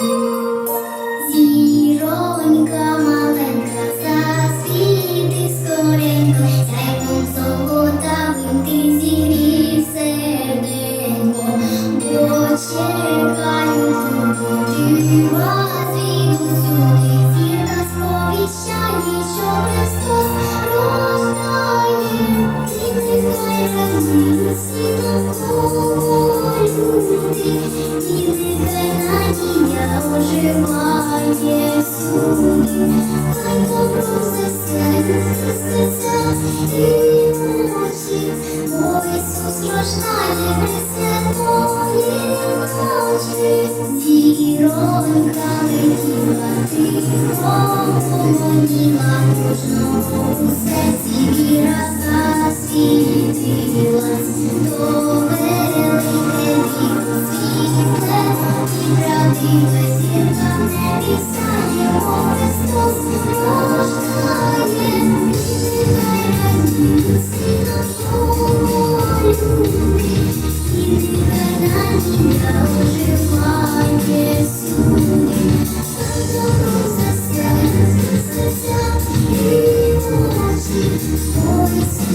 Música тримає суди, хай добро засяє серця і очі, бо Ісус рождає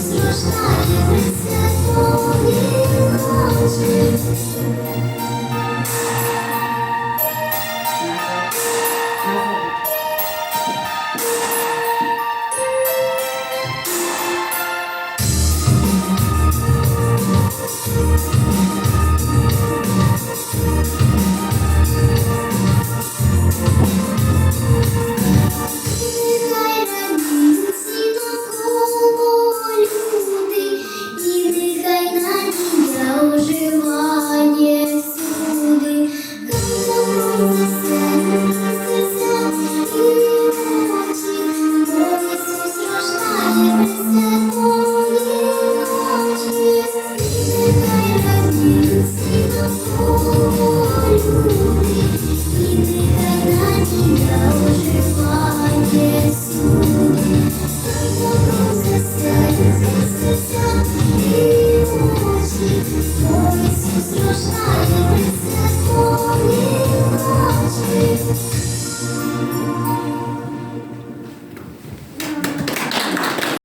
Ой, Страшна любить, не помню ночі.